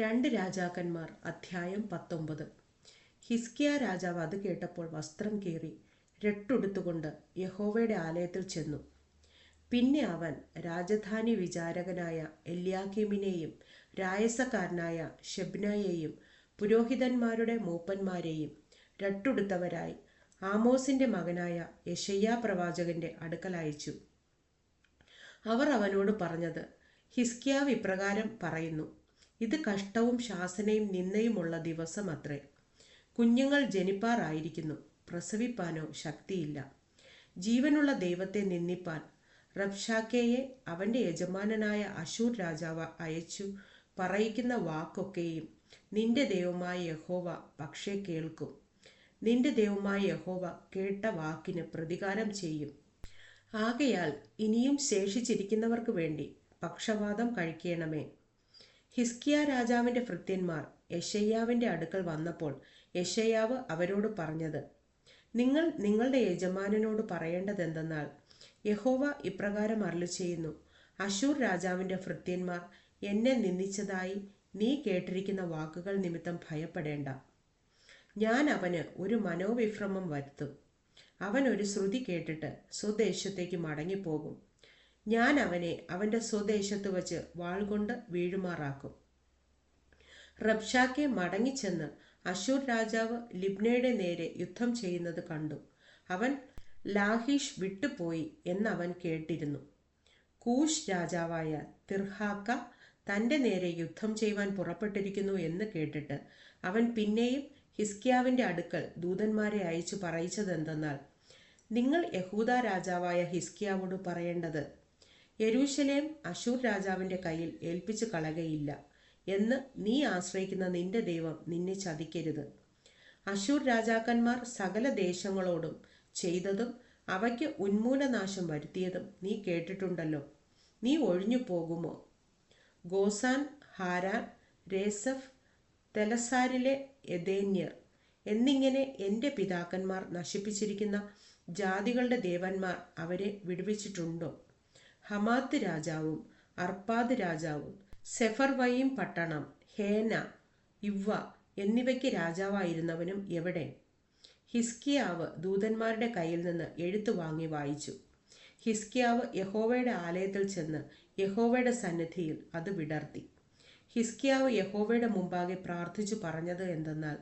രണ്ട് രാജാക്കന്മാർ അധ്യായം പത്തൊമ്പത്. ഹിസ്കിയ രാജാവ് അത് കേട്ടപ്പോൾ വസ്ത്രം കീറി രട്ടുടുത്തുകൊണ്ട് യഹോവയുടെ ആലയത്തിൽ ചെന്നു. പിന്നെ അവൻ രാജധാനി വിചാരകനായ എല്യാക്കിമിനെയും രായസക്കാരനായ ഷെബ്നയെയും പുരോഹിതന്മാരുടെ മൂപ്പന്മാരെയും രട്ടുടുത്തവരായി ആമോസിന്റെ മകനായ യശയ്യാ പ്രവാചകന്റെ അടുക്കൽ അയച്ചു. അവർ അവനോട് പറഞ്ഞത് ഹിസ്കിയാവ് ഇപ്രകാരം പറയുന്നു ഇത് കഷ്ടവും ശാസനയും നിന്നയുമുള്ള ദിവസം അത്രേ കുഞ്ഞുങ്ങൾ ജനിപ്പാറായിരിക്കുന്നു. പ്രസവിപ്പാനോ ശക്തിയില്ല. ജീവനുള്ള ദൈവത്തെ നിന്ദിപ്പാൻ റബ്ഷാക്കേയെ അവന്റെ യജമാനനായ അശൂർ രാജാവ് അയച്ചു പറയിക്കുന്ന വാക്കൊക്കെയും നിന്റെ ദൈവമായ യഹോവ പക്ഷേ കേൾക്കും. നിന്റെ ദൈവമായ യഹോവ കേട്ട വാക്കിന് പ്രതികാരം ചെയ്യും. ആകയാൽ ഇനിയും ശേഷിച്ചിരിക്കുന്നവർക്ക് വേണ്ടി പക്ഷവാദം കഴിക്കണമേ. ഹിസ്കിയ രാജാവിന്റെ ഭൃത്യന്മാർ യശയ്യാവിന്റെ അടുക്കൽ വന്നപ്പോൾ യശയ്യാവ് അവരോട് പറഞ്ഞത് നിങ്ങൾ നിങ്ങളുടെ യജമാനനോട് പറയേണ്ടതെന്തെന്നാൽ യഹോവ ഇപ്രകാരം അരളി ചെയ്യുന്നു അശൂർ രാജാവിന്റെ ഭൃത്യന്മാർ എന്നെ നിന്ദിച്ചതായി നീ കേട്ടിരിക്കുന്ന വാക്കുകൾ നിമിത്തം ഭയപ്പെടേണ്ട. ഞാൻ അവന് ഒരു മനോവിഭ്രമം വരുത്തും. അവൻ ഒരു ശ്രുതി കേട്ടിട്ട് സ്വദേശത്തേക്ക് മടങ്ങിപ്പോകും. ഞാൻ അവനെ അവന്റെ സ്വദേശത്ത് വച്ച് വാൾ കൊണ്ട് വീഴുമാറാക്കും. റബ്ഷാക്കെ മടങ്ങിച്ചെന്ന് അശൂർ രാജാവ് ലിബ്നയുടെ നേരെ യുദ്ധം ചെയ്യുന്നത് കണ്ടു. അവൻ ലാഹിഷ് വിട്ടുപോയി എന്നവൻ കേട്ടിരുന്നു. കൂഷ് രാജാവായ തിർഹാക്ക തന്റെ നേരെ യുദ്ധം ചെയ്യുവാൻ പുറപ്പെട്ടിരിക്കുന്നു എന്ന് കേട്ടിട്ട് അവൻ പിന്നെയും ഹിസ്കിയാവിന്റെ അടുക്കൽ ദൂതന്മാരെ അയച്ചു പറയിച്ചതെന്തെന്നാൽ നിങ്ങൾ യഹൂദ രാജാവായ ഹിസ്കിയാവോട് പറയേണ്ടത് യരൂശലേം അശൂർ രാജാവിന്റെ കയ്യിൽ ഏൽപ്പിച്ചു കളകയില്ല എന്ന് നീ ആശ്രയിക്കുന്ന നിന്റെ ദൈവം നിന്നെ ചതിക്കരുത്. അശൂർ രാജാക്കന്മാർ സകല ദേശങ്ങളോടും ചെയ്തതും അവയ്ക്ക് ഉന്മൂലനാശം വരുത്തിയതും നീ കേട്ടിട്ടുണ്ടല്ലോ. നീ ഒഴിഞ്ഞു പോകുമോ? ഗോസാൻ ഹാരാൻ രേസഫ് തെലസാരിലെ യഥേന്യർ എന്നിങ്ങനെ എന്റെ പിതാക്കന്മാർ നശിപ്പിച്ചിരിക്കുന്ന ജാതികളുടെ ദേവന്മാർ അവരെ വിടുവിച്ചിട്ടുണ്ടോ? ഹമാത്ത് രാജാവും അർപ്പാദ് രാജാവും സെഫർവയും പട്ടണം ഹേന ഇവ്വ എന്നിവയ്ക്ക് രാജാവായിരുന്നവനും എവിടെ? ഹിസ്കിയാവ് ദൂതന്മാരുടെ കയ്യിൽ നിന്ന് എഴുത്തു വാങ്ങി വായിച്ചു. ഹിസ്കിയാവ് യഹോവയുടെ ആലയത്തിൽ ചെന്ന് യഹോവയുടെ സന്നിധിയിൽ അത് വിടർത്തി. ഹിസ്കിയാവ് യഹോവയുടെ മുമ്പാകെ പ്രാർത്ഥിച്ചു പറഞ്ഞത് എന്തെന്നാൽ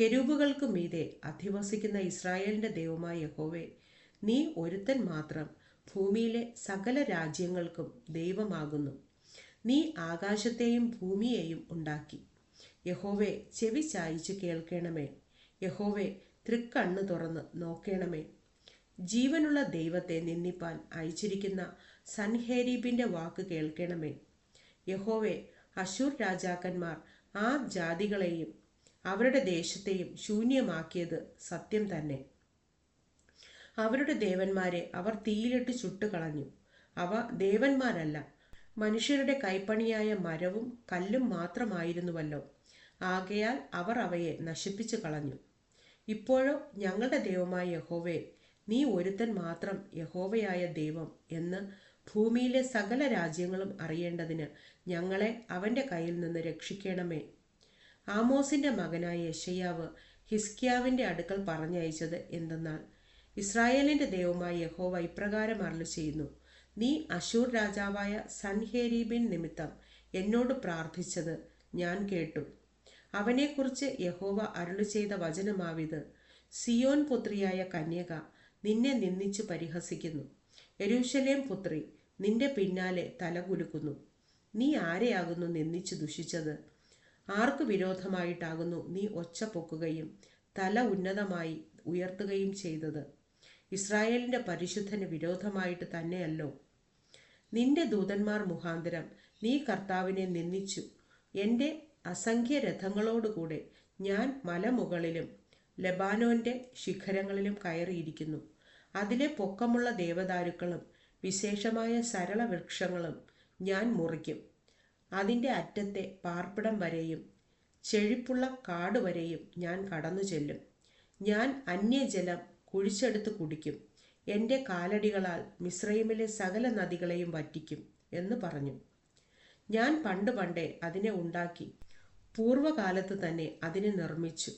കെരൂബുകൾക്ക് മീതെ അധിവസിക്കുന്ന ഇസ്രായേലിന്റെ ദൈവമായ യഹോവെ നീ ഒരുത്തൻ മാത്രം ഭൂമിയിലെ സകല രാജ്യങ്ങൾക്കും ദൈവമാകുന്നു. നീ ആകാശത്തെയും ഭൂമിയെയും ഉണ്ടാക്കി. യഹോവെ ചെവി ചായച്ചു കേൾക്കണമേ. യഹോവെ തൃക്കണ്ണ് തുറന്ന് നോക്കണമേ. ജീവനുള്ള ദൈവത്തെ നിന്ദിപ്പാൻ അയച്ചിരിക്കുന്ന സൻഹേരീബിന്റെ വാക്ക് കേൾക്കണമേ. യഹോവെ അശൂർ രാജാക്കന്മാർ ആ ജാതികളെയും അവരുടെ ദേശത്തെയും ശൂന്യമാക്കിയത് സത്യം തന്നെ. അവരുടെ ദേവന്മാരെ അവർ തീയിലിട്ട് ചുട്ടുകളഞ്ഞു. അവ ദേവന്മാരല്ല മനുഷ്യരുടെ കൈപ്പണിയായ മരവും കല്ലും മാത്രമായിരുന്നുവല്ലോ. ആകയാൽ അവർ അവയെ നശിപ്പിച്ചു കളഞ്ഞു. ഇപ്പോഴോ ഞങ്ങളുടെ ദൈവമായ യഹോവേ നീ ഒരുത്തൻ മാത്രം യഹോവയായ ദൈവം എന്ന് ഭൂമിയിലെ സകല രാജ്യങ്ങളും അറിയേണ്ടതിന് ഞങ്ങളെ അവന്റെ കയ്യിൽ നിന്ന് രക്ഷിക്കണമേ. ആമോസിന്റെ മകനായ യശയ്യാവ് ഹിസ്കിയാവിന്റെ അടുക്കൽ പറഞ്ഞയച്ചത് എന്തെന്നാൽ ഇസ്രായേലിന്റെ ദൈവമായ യഹോവ ഇപ്രകാരം അറിഞ്ഞു ചെയ്യുന്നു. നീ അശൂർ രാജാവായ സൻഹേരീബിൻ നിമിത്തം എന്നോട് പ്രാർത്ഥിച്ചത് ഞാൻ കേട്ടു. അവനെക്കുറിച്ച് യഹോവ അരുളി ചെയ്ത വചനമാവിത്. സിയോൻ പുത്രിയായ കന്യക നിന്നെ നിന്ദിച്ചു പരിഹസിക്കുന്നു. യരൂശലേം പുത്രി നിന്റെ പിന്നാലെ തലകുലുക്കുന്നു നീ ആരെയാകുന്നു നിന്ദിച്ചു ദുഷിച്ചത്? ആർക്കു വിരോധമായിട്ടാകുന്നു നീ ഒച്ച പൊക്കുകയും തല ഉന്നതമായി ഉയർത്തുകയും ചെയ്തത്? ഇസ്രായേലിന്റെ പരിശുദ്ധന് വിരോധമായിട്ട് തന്നെയല്ലോ. നിന്റെ ദൂതന്മാർ മുഖാന്തരം നീ കർത്താവിനെ നിന്ദിച്ചു. എന്റെ അസംഖ്യ രഥങ്ങളോടുകൂടെ ഞാൻ മലമുകളിലും ലബാനോന്റെ ശിഖരങ്ങളിലും കയറിയിരിക്കുന്നു. അതിലെ പൊക്കമുള്ള ദേവദാരുക്കളും വിശേഷമായ സരള വൃക്ഷങ്ങളും ഞാൻ മുറിക്കും. അതിന്റെ അറ്റത്തെ പാർപ്പിടം വരെയും ചെഴിപ്പുള്ള കാട് വരെയും ഞാൻ കടന്നു ചെല്ലും ഞാൻ അന്യജലം കുഴിച്ചെടുത്ത് കുടിക്കും. എന്റെ കാലടികളാൽ മിശ്രൈമിലെ സകല നദികളെയും വറ്റിക്കും എന്ന് പറഞ്ഞു. ഞാൻ പണ്ട് പണ്ടേ അതിനെ ഉണ്ടാക്കി പൂർവകാലത്ത് തന്നെ അതിനെ നിർമ്മിച്ചു.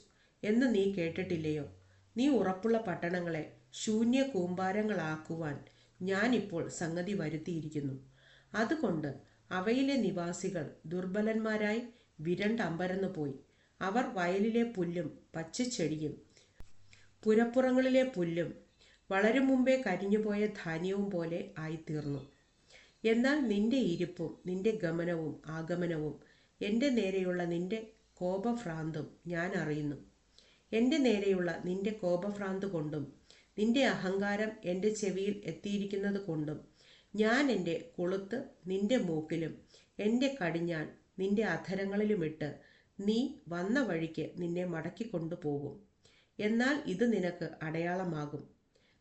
എന്ന് നീ കേട്ടിട്ടില്ലയോ? നീ ഉറപ്പുള്ള പട്ടണങ്ങളെ ശൂന്യ കൂമ്പാരങ്ങളാക്കുവാൻ ഞാനിപ്പോൾ സംഗതി വരുത്തിയിരിക്കുന്നു. അതുകൊണ്ട് അവയിലെ നിവാസികൾ ദുർബലന്മാരായി വിരണ്ടമ്പരന്നു പോയി അവർ വയലിലെ പുല്ലും പച്ചച്ചെടിയും പുരപ്പുറങ്ങളിലെ പുല്ലും വളരും മുമ്പേ കരിഞ്ഞുപോയ ധാന്യവും പോലെ ആയിത്തീർന്നു. എന്നാൽ നിന്റെ ഇരിപ്പും നിന്റെ ഗമനവും ആഗമനവും എന്റെ നേരെയുള്ള നിന്റെ കോപഭ്രാന്തും ഞാൻ അറിയുന്നു. എന്റെ നേരെയുള്ള നിന്റെ കോപഭ്രാന്ത് കൊണ്ടും നിന്റെ അഹങ്കാരം എന്റെ ചെവിയിൽ എത്തിയിരിക്കുന്നത് കൊണ്ടും ഞാൻ എന്റെ കൊളുത്ത് നിന്റെ മൂക്കിലും എന്റെ കടിഞ്ഞാൻ നിന്റെ അധരങ്ങളിലുമിട്ട് നീ വന്ന വഴിക്ക് നിന്നെ മടക്കിക്കൊണ്ടുപോകും. എന്നാൽ ഇത് നിനക്ക് അടയാളമാകും.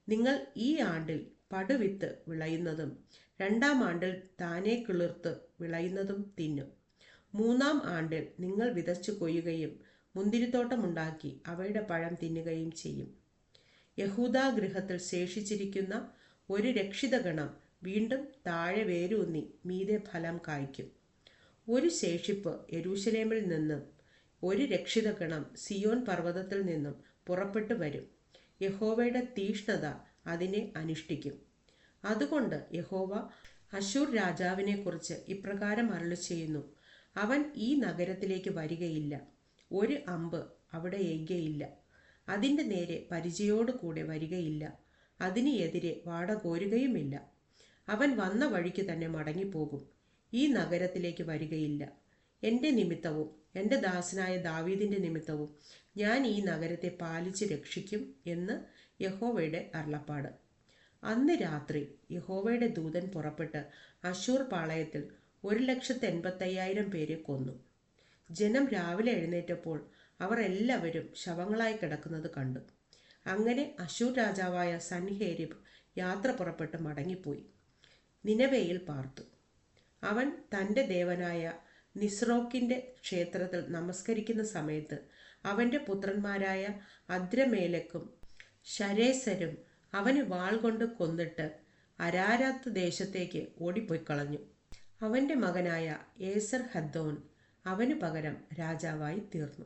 നിങ്ങൾ ഈ ആണ്ടിൽ പടുവിത്ത് വിളയുന്നതും രണ്ടാം ആണ്ടിൽ താനെ കിളിർത്ത് വിളയുന്നതും തിന്നും. മൂന്നാം ആണ്ടിൽ നിങ്ങൾ വിതച്ചു കൊയ്യുകയും മുന്തിരിത്തോട്ടമുണ്ടാക്കി അവയുടെ പഴം തിന്നുകയും ചെയ്യും. യഹൂദാ ഗൃഹത്തിൽ ശേഷിച്ചിരിക്കുന്ന ഒരു രക്ഷിതഗണം വീണ്ടും താഴെ വേരൂന്നി മീതെ ഫലം കായ്ക്കും. ഒരു ശേഷിപ്പ് യരൂശലേമിൽ നിന്നും ഒരു രക്ഷിതഗണം സിയോൻ പർവതത്തിൽ നിന്നും പുറപ്പെട്ടു വരും. യഹോവയുടെ തീഷ്ണത അതിനെ അനുഷ്ഠിക്കും. അതുകൊണ്ട് യഹോവ അശൂർ രാജാവിനെക്കുറിച്ച് ഇപ്രകാരം അരളി ചെയ്യുന്നു അവൻ ഈ നഗരത്തിലേക്ക് വരികയില്ല. ഒരു അമ്പ് അവിടെ എയ്കയില്ല അതിന്റെ നേരെ പരിചയോടുകൂടെ വരികയില്ല. അതിന് എതിരെ വാടകോരുകയുമില്ല അവൻ വന്ന വഴിക്ക് തന്നെ മടങ്ങിപ്പോകും. ഈ നഗരത്തിലേക്ക് വരികയില്ല. എന്റെ നിമിത്തവും എന്റെ ദാസനായ ദാവീദിന്റെ നിമിത്തവും ഞാൻ ഈ നഗരത്തെ പാലിച്ച് രക്ഷിക്കും എന്ന് യഹോവയുടെ അരുളപ്പാട്. അന്ന് രാത്രി യഹോവയുടെ ദൂതൻ പുറപ്പെട്ട് അശൂർ പാളയത്തിൽ ഒരു ലക്ഷത്തി എൺപത്തയ്യായിരം പേരെ കൊന്നു. ജനം രാവിലെ എഴുന്നേറ്റപ്പോൾ അവർ എല്ലാവരും ശവങ്ങളായി കിടക്കുന്നത് കണ്ടു. അങ്ങനെ അശൂർ രാജാവായ സൻഹേരിബ് യാത്ര പുറപ്പെട്ട് മടങ്ങിപ്പോയി. നിനവയിൽ പാർത്തു. അവൻ തന്റെ ദേവനായ നിസ്രോക്കിന്റെ ക്ഷേത്രത്തിൽ നമസ്കരിക്കുന്ന സമയത്ത് അവന്റെ പുത്രന്മാരായ അദ്രമേലക്കും ശരേസരും അവന് വാൾ കൊണ്ട് കൊന്നിട്ട് അരാരാത്ത് ദേശത്തേക്ക് ഓടിപ്പോയി കളഞ്ഞു അവന്റെ മകനായ ഏസർ ഹദ്ദോൻ അവന് പകരം രാജാവായി തീർന്നു.